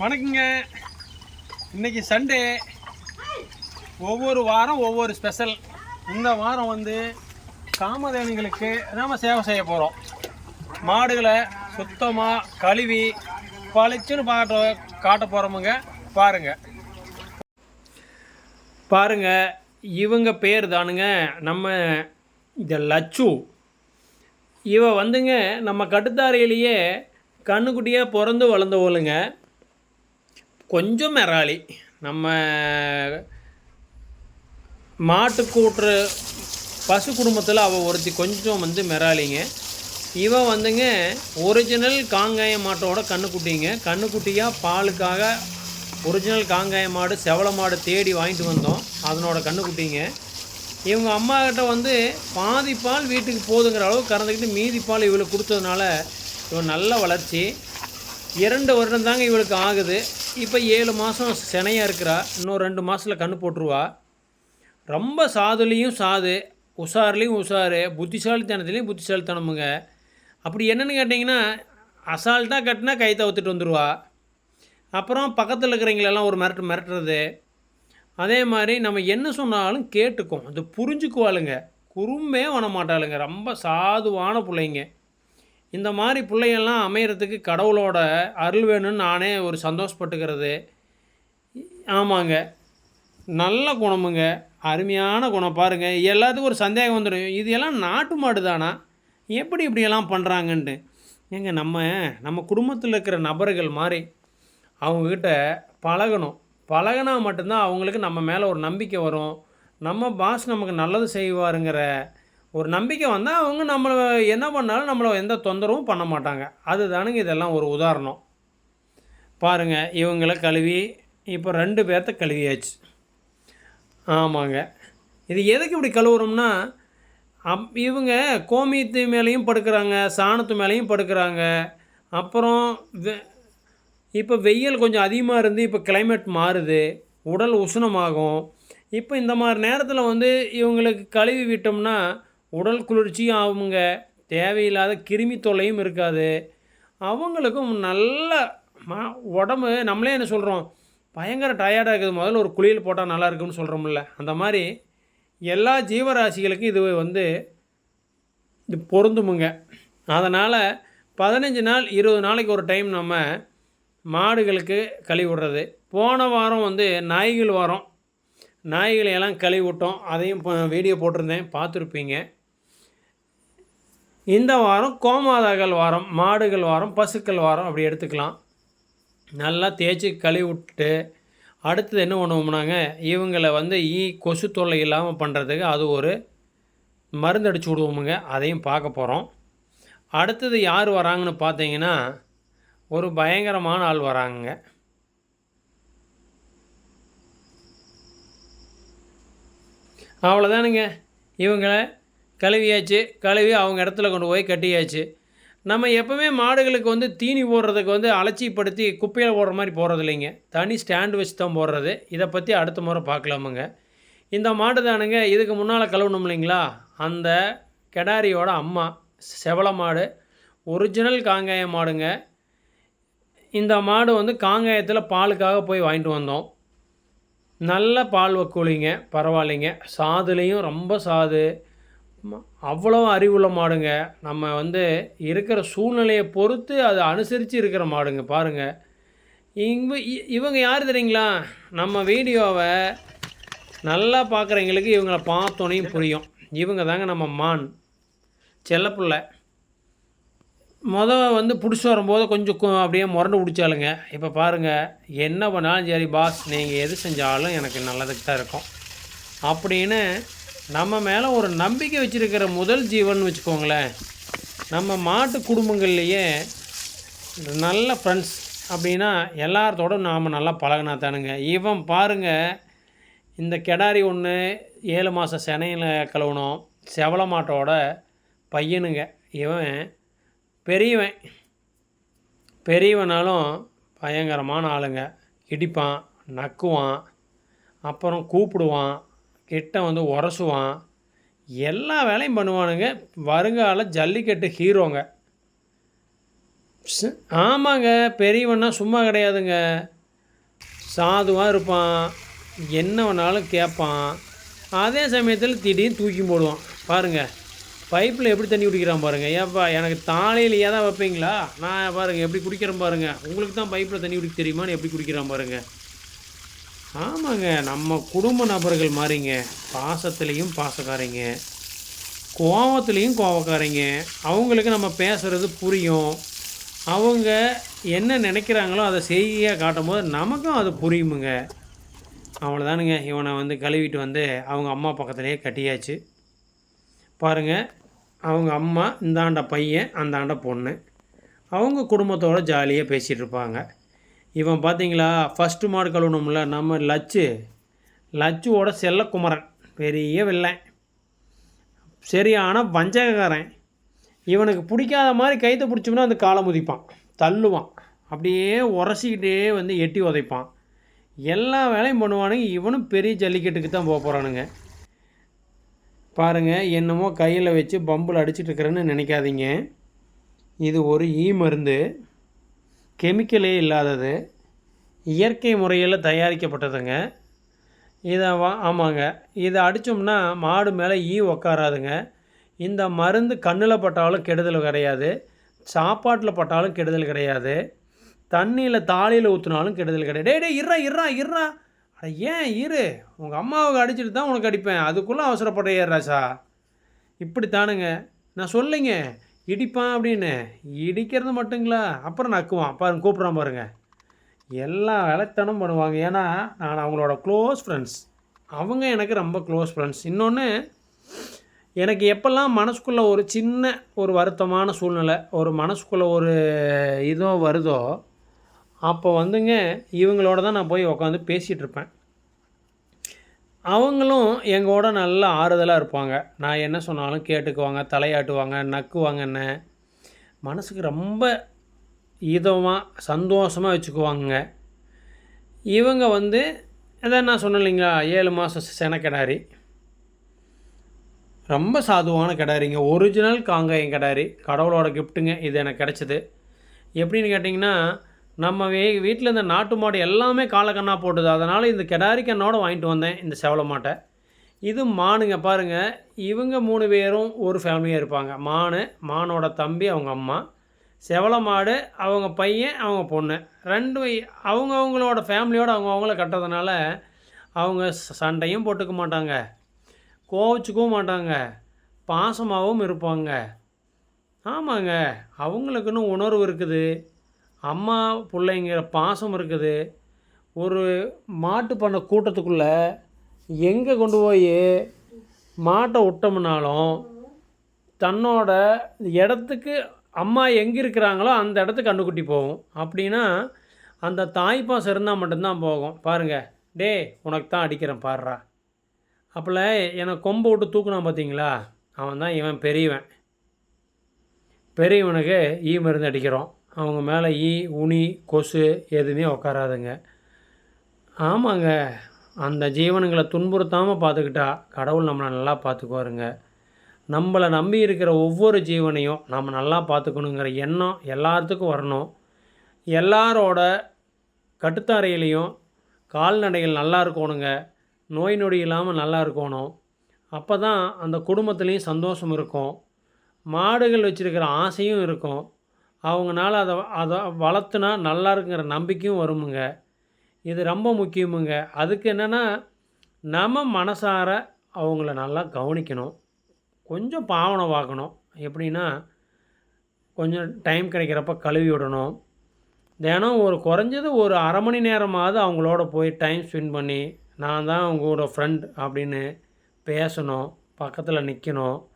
வணக்கங்க. இன்னைக்கு சண்டே ஒவ்வொரு வாரம் ஒவ்வொரு ஸ்பெஷல் இந்த வாரம் வந்து காமதேனிகளுக்கு நாம் சேவை செய்ய போகிறோம் மாடுகளை சுத்தமாக கழுவி பளிச்சுன்னு பாட்ட காட்ட போகிறோமுங்க பாருங்க. பாருங்க இவங்க பேர் தானுங்க நம்ம இந்த லச்சு. இவ வந்துங்க நம்ம கட்டுத்தாரையிலேயே கண்ணுக்குட்டியாக பிறந்து வளர்ந்தவளுங்க. கொஞ்சம் மெராளி நம்ம மாட்டு கூட்டுற பசு குடும்பத்தில் அவள் ஒருத்தி கொஞ்சம் வந்து மெராளிங்க இவன் வந்துங்க ஒரிஜினல் காங்காய மாட்டோட கண்ணுக்குட்டிங்க. கண்ணுக்குட்டியாக பாலுக்காக ஒரிஜினல் காங்காய மாடு செவள மாடு தேடி வாங்கிட்டு வந்தோம். அதனோட கண்ணுக்குட்டிங்க. இவங்க அம்மா கிட்ட வந்து பாதி பால் வீட்டுக்கு போதுங்கிற அளவு கறந்துக்கிட்டு மீதி பால் இவளுக்கு கொடுத்ததுனால இவன் நல்ல வளர்ச்சி. இரண்டு வருடம் தாங்க இவளுக்கு ஆகுது. இப்போ ஏழு மாதம் சினையாக இருக்கிறா. இன்னும் ரெண்டு மாதத்தில் கண்ணு போட்டுருவா. ரொம்ப சாதுலேயும் சாது. உஷார்லேயும் உஷாரு புத்திசாலித்தனத்துலேயும் புத்திசாலித்தனமுங்க. அப்படி என்னென்னு கேட்டிங்கன்னா அசால்ட்டாக கட்டினா கை தவிர்த்துட்டு வந்துடுவா அப்புறம் பக்கத்தில் இருக்கிறவங்களெல்லாம் ஒரு மிரட்டு மிரட்டுறது. அதே மாதிரி நம்ம என்ன சொன்னாலும் கேட்டுக்கும். அது புரிஞ்சுக்குவாளுங்க. குறும்பே பண்ண மாட்டாளுங்க ரொம்ப சாதுவான பிள்ளைங்க. இந்த மாதிரி பிள்ளைங்கள்லாம் அமையறதுக்கு கடவுளோட அருள் வேணும்னு நானே ஒரு சந்தோஷப்பட்டுக்கிறது. ஆமாங்க. நல்ல குணமுங்க. அருமையான குணம். பாருங்கள் எல்லாத்துக்கும் ஒரு சந்தேகம் வந்துடும். இது எல்லாம் நாட்டு மாடு தானா எப்படி இப்படியெல்லாம் பண்ணுறாங்கன்ட்டு ஏங்க நம்ம நம்ம குடும்பத்தில் இருக்கிற நபர்கள் மாதிரி அவங்கக்கிட்ட பழகணும். பழகினா மட்டும்தான் அவங்களுக்கு நம்ம மேலே ஒரு நம்பிக்கை வரும். நம்ம பாஸ் நமக்கு நல்லது செய்வாருங்கிற ஒரு நம்பிக்கை வந்தால் அவங்க நம்மளை என்ன பண்ணாலும் நம்மளை எந்த தொந்தரவும் பண்ண மாட்டாங்க. அதுதானுங்க இதெல்லாம் ஒரு உதாரணம். பாருங்கள் இவங்கள கழுவி இப்போ ரெண்டு பேர்த்த கழுவியாச்சு. ஆமாங்க. இது எதுக்கு இப்படி கழுவுறோம்னா அப் இவங்க கோமியத்து மேலேயும் படுக்கிறாங்க சாணத்து மேலேயும் படுக்கிறாங்க. அப்புறம் இப்போ வெயில் கொஞ்சம் அதிகமாக இருந்து இப்போ கிளைமேட் மாறுது உடல் உஷ்ணமாகும். இப்போ இந்த மாதிரி நேரத்தில் வந்து இவங்களுக்கு கழுவி விட்டோம்னா உடல் குளிர்ச்சியும் ஆகுங்க. தேவையில்லாத கிருமி தொல்லையும் இருக்காது. அவங்களுக்கும் நல்ல ம உடம்பு நம்மளே என்ன சொல்கிறோம் பயங்கர டயர்டாக இருக்குது. முதல்ல ஒரு குளியல் போட்டால் நல்லா இருக்குன்னு சொல்கிறோம்ல அந்த மாதிரி எல்லா ஜீவராசிகளுக்கும் இது வந்து இது பொருந்துமுங்க. அதனால் பதினஞ்சு நாள் இருபது நாளைக்கு ஒரு டைம் நம்ம மாடுகளுக்கு கழுவி விடுறது. போன வாரம் வந்து நாய்கள் வாரம். நாய்களை எல்லாம் கழுவி விட்டோம். அதையும் வீடியோ போட்டிருந்தேன். பார்த்துருப்பீங்க. இந்த வாரம் கோமாதாக்கள் வாரம் மாடுகள் வாரம் பசுக்கள் வாரம் அப்படி எடுத்துக்கலாம். நல்லா தேய்ச்சி கழுவி விட்டுட்டு அடுத்தது என்ன பண்ணுவோம்னாங்க இவங்களை வந்து ஈ கொசு தொல்லை இல்லாமல் பண்ணுறதுக்கு அது ஒரு மருந்து அடிச்சு விடுவோமுங்க. அதையும் பார்க்க போகிறோம் அடுத்தது யார் வராங்கன்னு பார்த்தீங்கன்னா ஒரு பயங்கரமான ஆள் வராங்க. அவ்வளோதானுங்க இவங்களை கழுவியாச்சு கழுவி அவங்க இடத்துல கொண்டு போய் கட்டியாச்சு. நம்ம எப்போவுமே மாடுகளுக்கு வந்து தீனி போடுறதுக்கு வந்து அலட்சிப்படுத்தி குப்பையில் போடுற மாதிரி போடுறது இல்லைங்க. தனி ஸ்டாண்டு வச்சு தான் போடுறது. இதை பற்றி அடுத்த முறை பார்க்கலாமுங்க. இந்த மாடு தானுங்க இதுக்கு முன்னால் கழுவணும் இல்லைங்களா? அந்த கெடாரியோட அம்மா செவல மாடு. ஒரிஜினல் காங்காய மாடுங்க. இந்த மாடு வந்து காங்காயத்தில் பாலுக்காக போய் வாங்கிட்டு வந்தோம். நல்ல பால் வக்கூலிங்க பரவாயில்லைங்க. சாதுலேயும் ரொம்ப சாது. அவ்வளோ அறிவுள்ள மாடுங்க. நம்ம வந்து இருக்கிற சூழ்நிலையை பொறுத்து அதை அனுசரித்து இருக்கிற மாடுங்க பாருங்கள் இவங்க இ- இவங்க யார் தெரியுங்களா? நம்ம வீடியோவை நல்லா பார்க்குறவங்களுக்கு இவங்களை பார்த்தோனையும் புரியும். இவங்க தாங்க நம்ம மான். செல்லப்பிள்ளை. முத வந்து பிடிச்சி வரும்போது கொஞ்சம் அப்படியே முரண்டு பிடிச்சாலுங்க இப்போ பாருங்கள் என்ன பண்ணாலும் சரி பாஸ் நீங்கள் எது செஞ்சாலும் எனக்கு நல்லதுக்கு தான் இருக்கும். அப்படின்னு நம்ம மேலே ஒரு நம்பிக்கை வச்சுருக்கிற முதல் ஜீவன் வச்சுக்கோங்களேன். நம்ம மாட்டு குடும்பங்கள்லேயே நல்ல ஃப்ரெண்ட்ஸ் அப்படின்னா எல்லாத்தோடும் நாம் நல்லா பழகினா தானுங்க. இவன் பாருங்கள் இந்த கெடாரி ஒன்று ஏழு மாதம் செனையில் கழுவணும் செவல மாட்டோட பையனுங்க. இவன் பெரியவன். பெரியவனாலும் பயங்கரமான ஆளுங்க. இடிப்பான் நக்குவான் அப்புறம் கூப்பிடுவான் கிட்ட வந்து உரசுவான். எல்லா வேலையும் பண்ணுவானுங்க. வருங்கால ஜல்லிக்கட்டு ஹீரோங்க. ஆமாங்க. பெரியவன்னா சும்மா கிடையாதுங்க. சாதுவாக இருப்பான். என்ன வேணாலும் கேட்பான். அதே சமயத்தில் திடீர்னு தூக்கி போடுவான். பாருங்கள் பைப்பில் எப்படி தண்ணி குடிக்கிறான் பாருங்கள் ஏப்பா எனக்கு தாலையிலேயே தான் வைப்பீங்களா? நான் பாருங்கள் எப்படி குடிக்கிறேன் பாருங்கள் உங்களுக்கு தான் பைப்பில் தண்ணி குடிக்க தெரியுமான்னு எப்படி குடிக்கிறான் பாருங்கள் ஆமாங்க நம்ம குடும்ப நபர்கள் மாதிரிங்க பாசத்துலேயும் பாசக்காரங்க. கோவத்துலேயும் கோவக்காரங்க. அவங்களுக்கு நம்ம பேசுகிறது புரியும். அவங்க என்ன நினைக்கிறாங்களோ அதை செய்தியாக காட்டும்போது நமக்கும் அது புரியுமுங்க. அவ்வளோதானுங்க இவனை வந்து கழுவிட்டு வந்து அவங்க அம்மா பக்கத்துலேயே கட்டியாச்சு. பாருங்கள் அவங்க அம்மா இந்தாண்ட பையன் அந்தாண்ட பொண்ணு. அவங்க குடும்பத்தோடு ஜாலியாக பேசிகிட்டு இருப்பாங்க. இவன் பார்த்தீங்களா ஃபஸ்ட்டு மாடு கழுவணும்ல நம்ம லச்சு. லச்சுவோட செல்லக்குமரன் பெரிய வில்லன் சரியான வஞ்சகக்காரன். இவனுக்கு பிடிக்காத மாதிரி கைத்தை பிடிச்சோம்னா அந்த காலை முதிப்பான். தள்ளுவான். அப்படியே உரசிக்கிட்டே வந்து எட்டி உதைப்பான். எல்லா வேலையும் பண்ணுவானுங்க. இவனும் பெரிய ஜல்லிக்கட்டுக்கு தான் போக போகிறானுங்க பாருங்கள் என்னமோ கையில் வச்சு பம்பில் அடிச்சிட்ருக்கிறேன்னு நினைக்காதீங்க. இது ஒரு ஈ மருந்து. கெமிக்கலே இல்லாதது. இயற்கை முறையில் தயாரிக்கப்பட்டதுங்க. இதை வா ஆமாங்க. இதை அடித்தோம்னா மாடு மேலே ஈ உக்காராதுங்க. இந்த மருந்து கண்ணில் பட்டாலும் கெடுதல் கிடையாது. சாப்பாட்டில் பட்டாலும் கெடுதல் கிடையாது. தண்ணியில் தாலியில் ஊற்றினாலும் கெடுதல் கிடையாது. டேய் டே இறா இறா இறா அட ஏன் இரு? உங்கள் அம்மாவுக்கு அடிச்சிட்டு தான் உனக்கு அடிப்பேன். அதுக்குள்ளே அவசரப்படுற ராசா இப்படித்தானுங்க. நான் சொல்லிங்க. இடிப்பான் அப்படின்னு. இடிக்கிறது மட்டுங்களா? அப்புறம் நக்குவான். பாருங்க கூப்பிட்றான் பாருங்க. எல்லா வேலைத்தனம் பண்ணுவாங்க. ஏன்னா நான் அவங்களோட க்ளோஸ் ஃப்ரெண்ட்ஸ் அவங்க எனக்கு ரொம்ப க்ளோஸ் ஃப்ரெண்ட்ஸ் இன்னொன்று எனக்கு எப்போல்லாம் மனசுக்குள்ளே ஒரு சின்ன ஒரு வருத்தமான சூழ்நிலை ஒரு மனசுக்குள்ளே ஒரு இதோ வருதோ அப்போ வந்துங்க இவங்களோட தான் நான் போய் உட்காந்து பேசிகிட்டு இருப்பேன். அவங்களும் எங்களோட நல்ல ஆறுதலாக இருப்பாங்க. நான் என்ன சொன்னாலும் கேட்டுக்குவாங்க தலையாட்டுவாங்க நக்குவாங்க என்ன? மனசுக்கு ரொம்ப இதமாக சந்தோஷமாக வச்சுக்குவாங்க இவங்க வந்து அதான் நான் சொன்னேன் இல்லைங்களா ஏழு மாதம் சென கிடாரி. ரொம்ப சாதுவான கிடாரிங்க. ஒரிஜினல் காங்காயம் கிடாரி. கடவுளோட கிஃப்ட்டுங்க இது எனக்கு கிடச்சிது. எப்படின்னு கேட்டிங்கன்னா நம்ம வீ வீட்டில் இந்த நாட்டு மாடு எல்லாமே காலக்கண்ணா போட்டுது. அதனால் இந்த கெடாரி கண்ணோட வாங்கிட்டு வந்தேன் இந்த செவல மாட்டை. இது மானுங்க பாருங்கள் இவங்க மூணு பேரும் ஒரு ஃபேமிலியாக இருப்பாங்க. மானு மானோட தம்பி அவங்க அம்மா. செவல மாடு அவங்க பையன் அவங்க பொண்ணு. ரெண்டு அவங்க அவங்களோட ஃபேமிலியோடு அவங்க அவங்கள கட்டுறதுனால அவங்க சண்டையும் போட்டுக்க மாட்டாங்க. கோவிச்சுக்கவும் மாட்டாங்க. பாசமாகவும் இருப்பாங்க. ஆமாங்க. அவங்களுக்குன்னு உணர்வு இருக்குது. அம்மா பிள்ளைங்கிற பாசம் இருக்குது. ஒரு மாட்டு பண்ண கூட்டத்துக்குள்ளே எங்கே கொண்டு போய் மாட்டை விட்டோம்னாலும் தன்னோட இடத்துக்கு அம்மா எங்கே இருக்கிறாங்களோ அந்த இடத்துக்கு கண்டுக்குட்டி போகும். அப்படின்னா அந்த தாய்ப்பாசம் இருந்தால் மட்டும்தான் போகும். பாருங்கள் டே உனக்கு தான் அடிக்கிறேன் பாடுறா அப்போல எனக்கு கொம்பை விட்டு தூக்குனான் பார்த்தீங்களா அவன் தான் இவன் பெரியவன். பெரியவனுக்கு ஈ மருந்து அடிக்கிறோம். அவங்க மேலே ஈ உனி கொசு எதுவுமே உட்காராதுங்க ஆமாங்க. அந்த ஜீவனங்களை துன்புறுத்தாமல் பார்த்துக்கிட்டா கடவுள் நம்மளை நல்லா பார்த்துக்குவாருங்க. நம்மளை நம்பி இருக்கிற ஒவ்வொரு ஜீவனையும் நம்ம நல்லா பார்த்துக்கணுங்கிற எண்ணம் எல்லாத்துக்கும் வரணும். எல்லாரோட கட்டுத்தாரையிலையும் கால்நடைகள் நல்லா இருக்கணுங்க. நோய் நொடி இல்லாமல் நல்லா இருக்கணும். அப்போ தான் அந்த குடும்பத்துலேயும் சந்தோஷம் இருக்கும். மாடுகள் வச்சுருக்கிற ஆசையும் இருக்கும். அவங்கனால அதை அதை வளர்த்துனா நல்லா இருக்குங்கிற நம்பிக்கையும் வருமுங்க. இது ரொம்ப முக்கியமுங்க. அதுக்கு என்னென்னா நம்ம மனசார அவங்கள நல்லா கவனிக்கணும். கொஞ்சம் பாவனை பார்க்கணும். எப்படின்னா கொஞ்சம் டைம் கிடைக்கிறப்ப கழுவி விடணும். தினம் ஒரு குறைஞ்சது ஒரு அரை மணி நேரமாவது அவங்களோட போய் டைம் ஸ்பெண்ட் பண்ணி நான் தான் உங்களோட ஃப்ரெண்ட் அப்படின்னு பேசணும். பக்கத்தில் நிற்கணும்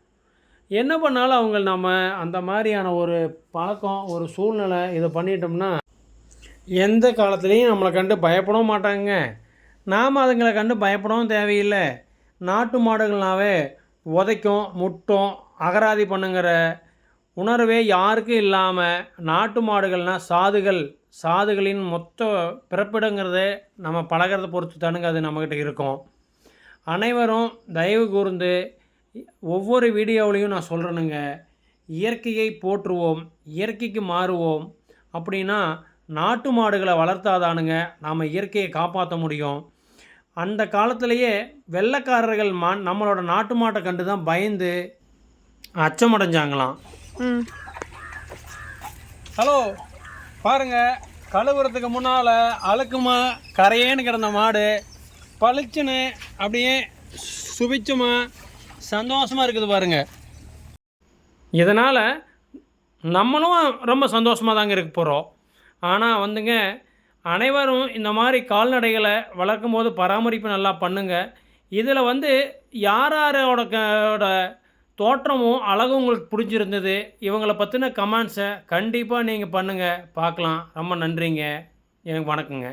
என்ன பண்ணாலும் அவங்க நம்ம அந்த மாதிரியான ஒரு பழக்கம் ஒரு சூழ்நிலை இதை பண்ணிட்டோம்னா எந்த காலத்துலேயும் நம்மளை கண்டு பயப்படவும் மாட்டாங்க. நாம் அதுங்களை கண்டு பயப்படவும் தேவையில்லை. நாட்டு மாடுகள்னாவே உதைக்கும் முட்டும் அகராதி பண்ணுங்கிற உணர்வே யாருக்கும் இல்லாமல் நாட்டு மாடுகள்னால் சாதுகள். சாதுகளின் மொத்த பிறப்பிடங்கிறதே நம்ம பழகிறத பொறுத்து தானுங்க அது நம்மக்கிட்ட இருக்கும். அனைவரும் தயவு கூர்ந்து ஒவ்வொரு வீடியோவிலையும் நான் சொல்கிறேனுங்க இயற்கையை போற்றுவோம் இயற்கைக்கு மாறுவோம் அப்படின்னா நாட்டு மாடுகளை வளர்த்தாதானுங்க நாம் இயற்கையை காப்பாற்ற முடியும். அந்த காலத்திலேயே வெள்ளைக்காரர்கள் மா நம்மளோட நாட்டு மாட்டை கண்டு தான் பயந்து அச்சமடைஞ்சாங்களாம். ஹலோ பாருங்க. கழுவுறதுக்கு முன்னால் அழுக்குமா கரையேன்னு கிடந்த மாடு பளிச்சுன்னு அப்படியே சுபிச்சமா சந்தோஷமாக இருக்குது பாருங்க. இதனால் நம்மளும் ரொம்ப சந்தோஷமாக தாங்க இருக்க போகிறோம் ஆனால் வந்துங்க அனைவரும் இந்த மாதிரி கால்நடைகளை வளர்க்கும் போது பராமரிப்பு நல்லா பண்ணுங்க. இதில் வந்து யார் யாரோட தோற்றமும் அழகும் உங்களுக்கு பிடிச்சிருந்தது இவங்களை பற்றின கமெண்ட்ஸை கண்டிப்பாக நீங்கள் பண்ணுங்கள் பார்க்கலாம். ரொம்ப நன்றிங்க. எனக்கு வணக்கங்க.